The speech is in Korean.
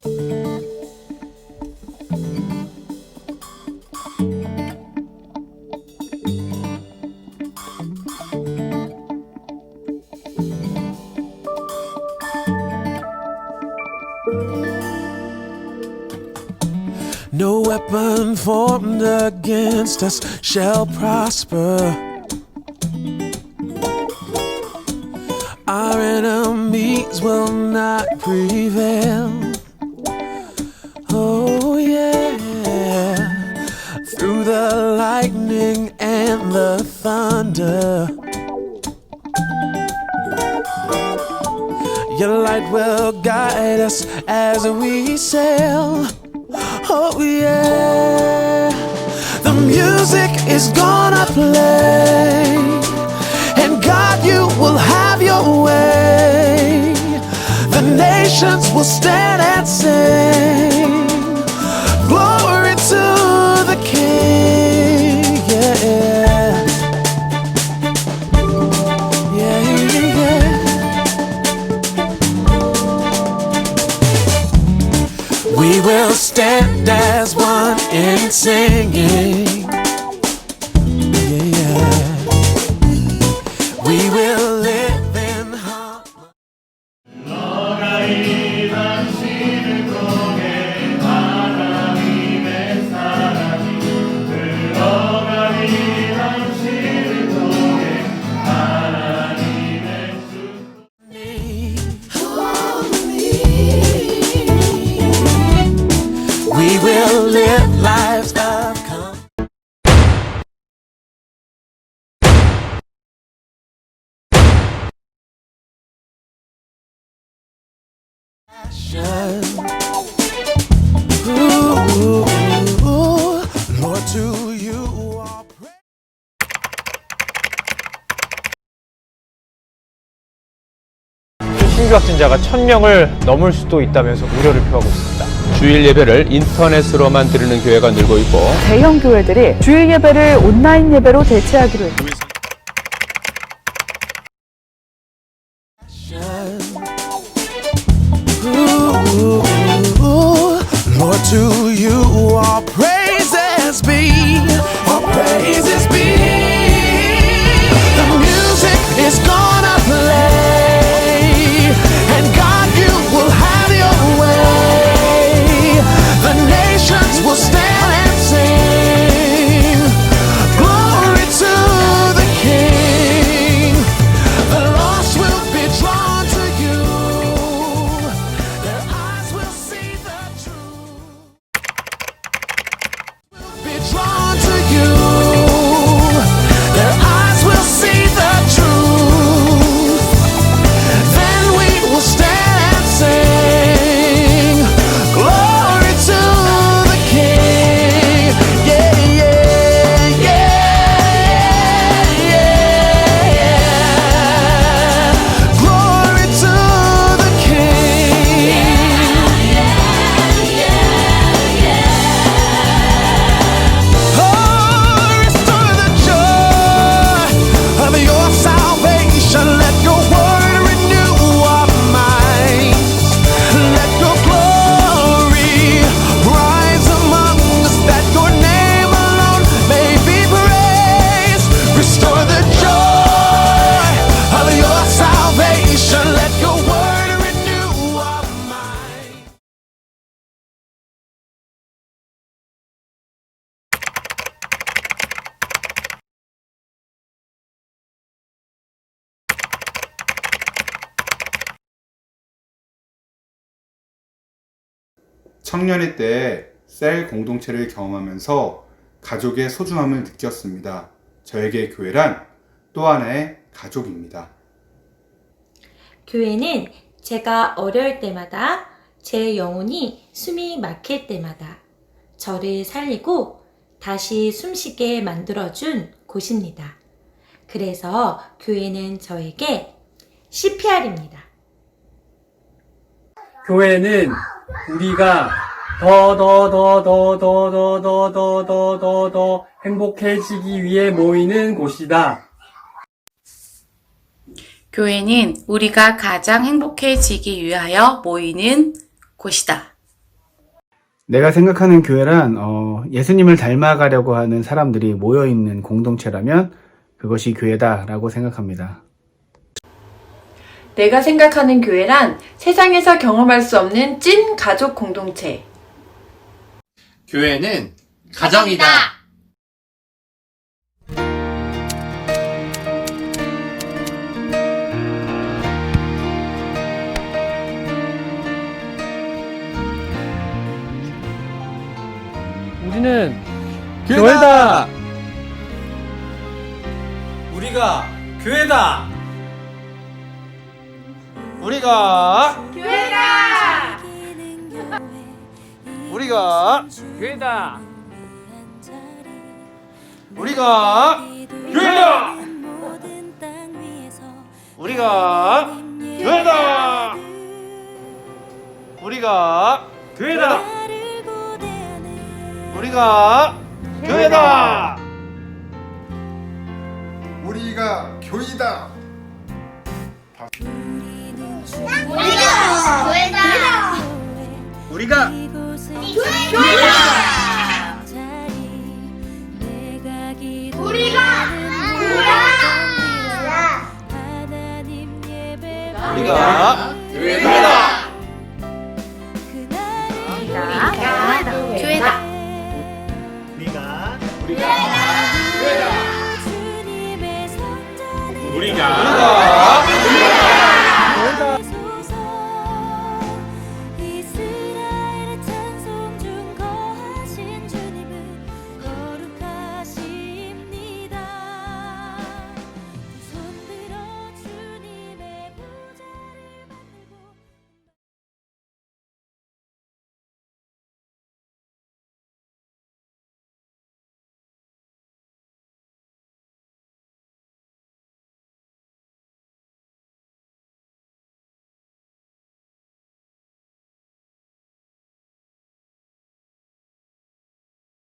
No weapon formed against us shall prosper. Our enemies will not prevail. The thunder. Your light will guide us as we sail. Oh yeah, the music is gonna play, and God, you will have your way. The nations will stand and sing, in singing. Yeah. We will live in harmony. We 신규 확진자가 1000명을 넘을 수도 있다면서 우려를 표하고 있습니다. 주일 예배를 인터넷으로만 드리는 교회가 늘고 있고 대형 교회들이 주일 예배를 온라인 예배로 대체하기로 했습니다. To 청년의 때셀 공동체를 경험하면서 가족의 소중함을 느꼈습니다. 저에게 교회란 또 하나의 가족입니다. 교회는 제가 어려울 때마다 제 영혼이 숨이 막힐 때마다 저를 살리고 다시 숨쉬게 만들어준 곳입니다. 그래서 교회는 저에게 CPR입니다. 교회는 우리가 더 더 더 더 더 더 더 더 더 더 더 행복해지기 위해 모이는 곳이다. 교회는 우리가 가장 행복해지기 위하여 모이는 곳이다. 내가 생각하는 교회란 어, 예수님을 닮아가려고 하는 사람들이 모여 있는 공동체라면 그것이 교회다라고 생각합니다. 내가 생각하는 교회란 세상에서 경험할 수 없는 찐 가족 공동체. 교회는 가정이다. 우리는 교회다. 우리가 교회다. 우리가 교회다! 우리가 교회다. 우리가 교회다. 우리가 교회다. 우리가 교회다. 우리가 교회다. 우리가 교이다. 우리가 우리가 교회다. 교회다! 우리가